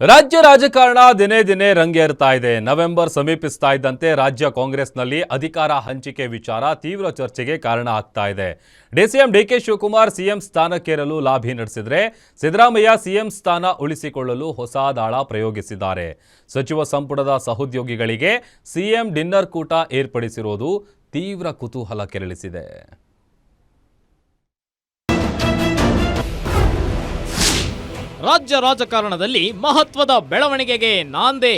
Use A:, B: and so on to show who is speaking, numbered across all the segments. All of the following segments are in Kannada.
A: ರಾಜ್ಯ ರಾಜಕಾರಣ ದಿನೇ ದಿನೇ ರಂಗೇರ್ತಾ ಇದೆ. ನವೆಂಬರ್ ಸಮೀಪಿಸ್ತಾ ಇದ್ದಂತೆ ರಾಜ್ಯ ಕಾಂಗ್ರೆಸ್ನಲ್ಲಿ ಅಧಿಕಾರ ಹಂಚಿಕೆ ವಿಚಾರ ತೀವ್ರ ಚರ್ಚೆಗೆ ಕಾರಣ ಆಗ್ತಾ ಇದೆ. ಡಿಸಿಎಂ ಡಿಕೆ ಶಿವಕುಮಾರ್ ಸಿಎಂ ಸ್ಥಾನಕ್ಕೇರಲು ಲಾಭಿ ನಡೆಸಿದ್ರೆ ಸಿದ್ದರಾಮಯ್ಯ ಸಿಎಂ ಸ್ಥಾನ ಉಳಿಸಿಕೊಳ್ಳಲು ಹೊಸ ದಾಳ ಪ್ರಯೋಗಿಸಿದ್ದಾರೆ. ಸಚಿವ ಸಂಪುಟದ ಸಹೋದ್ಯೋಗಿಗಳಿಗೆ ಸಿಎಂ ಡಿನ್ನರ್ ಕೂಟ ಏರ್ಪಡಿಸಿರೋದು ತೀವ್ರ ಕುತೂಹಲ ಕೆರಳಿಸಿದೆ.
B: ರಾಜ್ಯ ರಾಜಕಾರಣದಲ್ಲಿ ಮಹತ್ವದ ಬೆಳವಣಿಗೆಗೆ ನಾಂದೆ.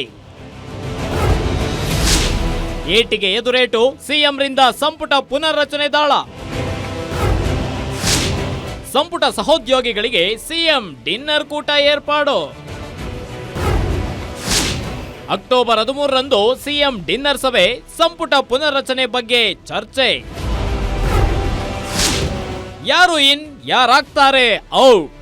B: ಏಟಿಗೆ ಎದುರೇಟು ಸಿಎಂರಿಂದ ಸಂಪುಟ ಪುನರ್ರಚನೆ ದಾಳ. ಸಂಪುಟ ಸಹೋದ್ಯೋಗಿಗಳಿಗೆ ಸಿಎಂ ಡಿನ್ನರ್ ಕೂಟ ಏರ್ಪಾಡು. ಅಕ್ಟೋಬರ್ ಹದಿಮೂರರಂದು ಸಿಎಂ ಡಿನ್ನರ್ ಸಭೆ, ಸಂಪುಟ ಪುನರ್ರಚನೆ ಬಗ್ಗೆ ಚರ್ಚೆ. ಯಾರು ಇನ್, ಯಾರಾಗ್ತಾರೆ ಔಟ್.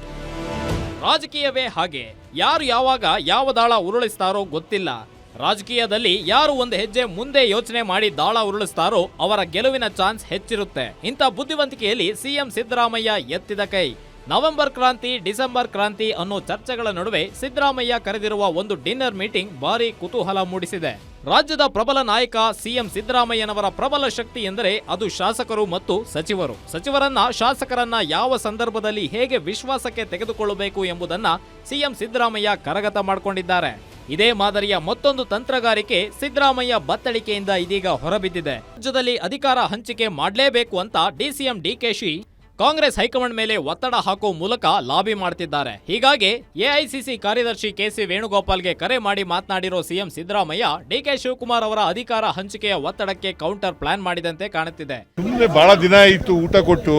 B: ರಾಜಕೀಯವೇ ಹಾಗೆ. ಯಾರು ಯಾವಾಗ ಯಾವ ದಾಳ ಉರುಳಿಸ್ತಾರೋ ಗೊತ್ತಿಲ್ಲ. ರಾಜಕೀಯದಲ್ಲಿ ಯಾರು ಒಂದು ಹೆಜ್ಜೆ ಮುಂದೆ ಯೋಚನೆ ಮಾಡಿ ದಾಳ ಉರುಳಿಸ್ತಾರೋ ಅವರ ಗೆಲುವಿನ ಚಾನ್ಸ್ ಹೆಚ್ಚಿರುತ್ತೆ. ಇಂಥ ಬುದ್ಧಿವಂತಿಕೆಯಲ್ಲಿ ಸಿಎಂ ಸಿದ್ದರಾಮಯ್ಯ ಎತ್ತಿದ ಕೈ. ನವೆಂಬರ್ ಕ್ರಾಂತಿ, ಡಿಸೆಂಬರ್ ಕ್ರಾಂತಿ ಅನ್ನೋ ಚರ್ಚೆಗಳ ನಡುವೆ ಸಿದ್ದರಾಮಯ್ಯ ಕರೆದಿರುವ ಒಂದು ಡಿನ್ನರ್ ಮೀಟಿಂಗ್ ಭಾರಿ ಕುತೂಹಲ ಮೂಡಿಸಿದೆ. ರಾಜ್ಯದ ಪ್ರಬಲ ನಾಯಕ ಸಿಎಂ ಸಿದ್ದರಾಮಯ್ಯನವರ ಪ್ರಬಲ ಶಕ್ತಿ ಎಂದರೆ ಅದು ಶಾಸಕರು ಮತ್ತು ಸಚಿವರು. ಸಚಿವರನ್ನ, ಶಾಸಕರನ್ನ ಯಾವ ಸಂದರ್ಭದಲ್ಲಿ ಹೇಗೆ ವಿಶ್ವಾಸಕ್ಕೆ ತೆಗೆದುಕೊಳ್ಳಬೇಕು ಎಂಬುದನ್ನ ಸಿಎಂ ಸಿದ್ದರಾಮಯ್ಯ ಕರಗತ ಮಾಡಿಕೊಂಡಿದ್ದಾರೆ. ಇದೇ ಮಾದರಿಯ ಮತ್ತೊಂದು ತಂತ್ರಗಾರಿಕೆ ಸಿದ್ದರಾಮಯ್ಯ ಬತ್ತಳಿಕೆಯಿಂದ ಇದೀಗ ಹೊರಬಿದ್ದಿದೆ. ರಾಜ್ಯದಲ್ಲಿ ಅಧಿಕಾರ ಹಂಚಿಕೆ ಮಾಡಲೇಬೇಕು ಅಂತ ಡಿಸಿಎಂ ಡಿಕೆಶಿ ಕಾಂಗ್ರೆಸ್ ಹೈಕಮಾಂಡ್ ಮೇಲೆ ಒತ್ತಡ ಹಾಕುವ ಮೂಲಕ ಲಾಬಿ ಮಾಡ್ತಿದ್ದಾರೆ. ಹೀಗಾಗಿ ಎಐಸಿಸಿ ಕಾರ್ಯದರ್ಶಿ ಕೆಸಿ ವೇಣುಗೋಪಾಲ್ಗೆ ಕರೆ ಮಾಡಿ ಮಾತನಾಡಿರೋ ಸಿಎಂ ಸಿದ್ದರಾಮಯ್ಯ ಡಿಕೆ ಶಿವಕುಮಾರ್ ಅವರ ಅಧಿಕಾರ ಹಂಚಿಕೆಯ ಒತ್ತಡಕ್ಕೆ ಕೌಂಟರ್ ಪ್ಲಾನ್ ಮಾಡಿದಂತೆ ಕಾಣುತ್ತಿದೆ.
C: ಸುಮ್ಮನೆ ಬಹಳ ದಿನ ಇತ್ತು ಊಟ ಕೊಟ್ಟು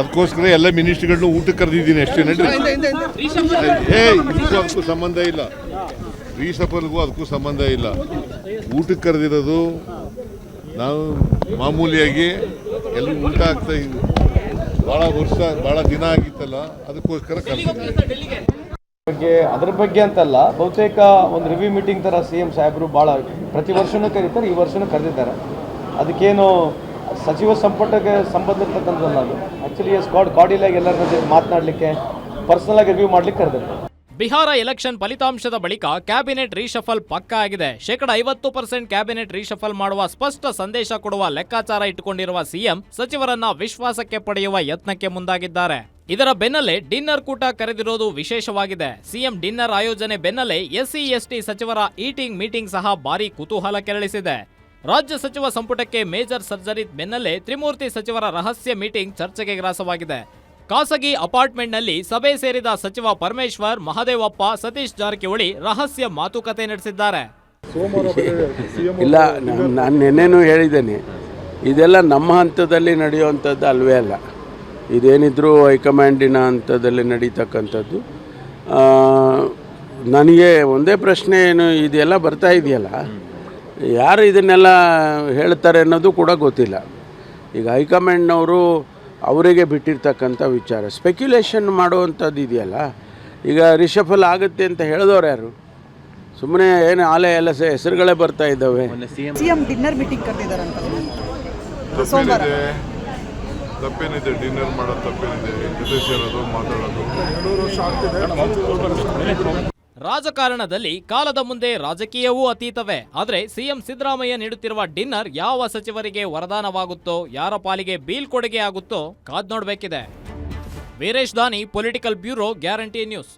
C: ಅದಕ್ಕೋಸ್ಕರ ಎಲ್ಲ ಮಿನಿಸ್ಟ್ರಿಗಳನ್ನು ಊಟಕ್ಕೆ ಕರೆದಿದ್ದೀನಿ ಅಷ್ಟೇ ನಡ್ರಿ ಏ ಇದಕ್ಕೂ ಅದಕ್ಕೂ ಸಂಬಂಧ ಇಲ್ಲ. ರೀಸಫಲ್ಗೂ ಅದಕ್ಕೂ ಸಂಬಂಧ ಇಲ್ಲ. ಊಟಕ್ಕೆ ಕರೆದಿರೋದು ನಾವು ಮಾಮೂಲಿಯಾಗಿ ಎಲ್ಲರೂ ಊಟ ಆಗ್ತಾ ಭಾಳ ವರ್ಷ ಭಾಳ ದಿನ ಆಗಿತ್ತಲ್ಲ ಅದಕ್ಕೋಸ್ಕರ ಕರೆದಿದ್ದೀನಿ
D: ಬಗ್ಗೆ ಅದ್ರ ಬಗ್ಗೆ ಅಂತಲ್ಲ ಬಹುತೇಕ ಒಂದು ರಿವ್ಯೂ ಮೀಟಿಂಗ್ ತರ ಸಿ ಎಂ ಸಾಹೇಬರು ಭಾಳ ಪ್ರತಿ ವರ್ಷನೂ ಕರೀತಾರೆ ಈ ವರ್ಷನೂ ಕರೆದಿದ್ದಾರೆ. ಅದಕ್ಕೇನು ಸಚಿವ ಸಂಪುಟಕ್ಕೆ ಸಂಬಂಧಿರ್ತಕ್ಕಂಥದ್ದಲ್ಲ ಅದು. ಆ್ಯಕ್ಚುಲಿ ಸ್ಕಾಡ್ ಕಾಡಿಲಾಗಿ ಎಲ್ಲರ ಜೊತೆ ಮಾತನಾಡಲಿಕ್ಕೆ ಪರ್ಸನಲ್ ಆಗಿ ರಿವ್ಯೂ ಮಾಡ್ಲಿಕ್ಕೆ ಕರೆದಿದ್ದಾರೆ.
B: ಬಿಹಾರ ಎಲೆಕ್ಷನ್ ಫಲಿತಾಂಶದ ಬಳಿಕ ಕ್ಯಾಬಿನೆಟ್ ರೀಶಫಲ್ ಪಕ್ಕಾ ಆಗಿದೆ. ಶೇಕಡ ಐವತ್ತು ಪರ್ಸೆಂಟ್ ಕ್ಯಾಬಿನೆಟ್ ರೀಶಫಲ್ ಮಾಡುವ ಸ್ಪಷ್ಟ ಸಂದೇಶ ಕೊಡುವ ಲೆಕ್ಕಾಚಾರ ಇಟ್ಟುಕೊಂಡಿರುವ ಸಿಎಂ ಸಚಿವರನ್ನ ವಿಶ್ವಾಸಕ್ಕೆ ಪಡೆಯುವ ಯತ್ನಕ್ಕೆ ಮುಂದಾಗಿದ್ದಾರೆ. ಇದರ ಬೆನ್ನಲ್ಲೇ ಡಿನ್ನರ್ ಕೂಟ ಕರೆದಿರೋದು ವಿಶೇಷವಾಗಿದೆ. ಸಿಎಂ ಡಿನ್ನರ್ ಆಯೋಜನೆ ಬೆನ್ನಲ್ಲೇ ಎಸ್ಸಿ, ಎಸ್ಟಿ ಸಚಿವರ ಈಟಿಂಗ್ ಮೀಟಿಂಗ್ ಸಹ ಭಾರೀ ಕುತೂಹಲ ಕೆರಳಿಸಿದೆ. ರಾಜ್ಯ ಸಚಿವ ಸಂಪುಟಕ್ಕೆ ಮೇಜರ್ ಸರ್ಜರಿ ಬೆನ್ನಲ್ಲೇ ತ್ರಿಮೂರ್ತಿ ಸಚಿವರ ರಹಸ್ಯ ಮೀಟಿಂಗ್ ಚರ್ಚೆಗೆ ಗ್ರಾಸವಾಗಿದೆ. ಖಾಸಗಿ ಅಪಾರ್ಟ್ಮೆಂಟ್ನಲ್ಲಿ ಸಭೆ ಸೇರಿದ ಸಚಿವ ಪರಮೇಶ್ವರ್ ಮಹದೇವಪ್ಪ ಸತೀಶ್ ಜಾರಕಿಹೊಳಿ ರಹಸ್ಯ ಮಾತುಕತೆ ನಡೆಸಿದ್ದಾರೆ.
E: ಇಲ್ಲ ನಾನು ನಿನ್ನೆನೂ ಹೇಳಿದ್ದೇನೆ. ಇದೆಲ್ಲ ನಮ್ಮ ಹಂತದಲ್ಲಿ ನಡೆಯುವಂಥದ್ದು ಅಲ್ವೇ ಅಲ್ಲ. ಇದೇನಿದ್ರೂ ಹೈಕಮಾಂಡಿನ ಹಂತದಲ್ಲಿ ನಡೀತಕ್ಕಂಥದ್ದು. ನನಗೆ ಒಂದೇ ಪ್ರಶ್ನೆ ಏನು ಇದೆಲ್ಲ ಬರ್ತಾ ಇದೆಯಲ್ಲ? ಯಾರು ಇದನ್ನೆಲ್ಲ ಹೇಳ್ತಾರೆ ಅನ್ನೋದು ಕೂಡ ಗೊತ್ತಿಲ್ಲ. ಈಗ ಹೈಕಮಾಂಡ್ನವರು ಅವರಿಗೆ ಬಿಟ್ಟಿರ್ತಕ್ಕಂಥ ವಿಚಾರ. ಸ್ಪೆಕ್ಯುಲೇಷನ್ ಮಾಡುವಂಥದ್ದು ಇದೆಯಲ್ಲ? ಈಗ ರಿಷಫಲ್ ಆಗುತ್ತೆ ಅಂತ ಹೇಳಿದವ್ರು ಯಾರು? ಸುಮ್ಮನೆ ಏನು ಆಲೆ ಎಲ್ಲ ಸೆ ಹೆಸರುಗಳೇ ಬರ್ತಾ ಇದ್ದಾವೆ.
F: ಸಿಎಂ ಡಿನ್ನರ್ ಮೀಟಿಂಗ್ ಕರೆದಿದ್ದಾರಂತ. ಸೋಮವಾರ.
C: ತಪ್ಪೇನಿದೆ. ತಪ್ಪೇನಿದೆ? ಡಿನ್ನರ್ ಮಾಡೋದು ತಪ್ಪೇನಿದೆ? ಜೊತೆ ಸೇರೋದು ಮಾತಾಡೋದು.
B: ರಾಜಕಾರಣದಲ್ಲಿ ಕಾಲದ ಮುಂದೆ ರಾಜಕೀಯವೂ ಅತೀತವೇ. ಆದರೆ ಸಿಎಂ ಸಿದ್ದರಾಮಯ್ಯ ನೀಡುತ್ತಿರುವ ಡಿನ್ನರ್ ಯಾವ ಸಚಿವರಿಗೆ ವರದಾನವಾಗುತ್ತೋ, ಯಾರ ಪಾಲಿಗೆ ಬೀಳ್ಕೊಡುಗೆ ಆಗುತ್ತೋ ಕಾದ್ ನೋಡಬೇಕಿದೆ. ವೀರೇಶ್ ದಾನಿ, ಪೊಲಿಟಿಕಲ್ ಬ್ಯೂರೋ, ಗ್ಯಾರಂಟಿ ನ್ಯೂಸ್.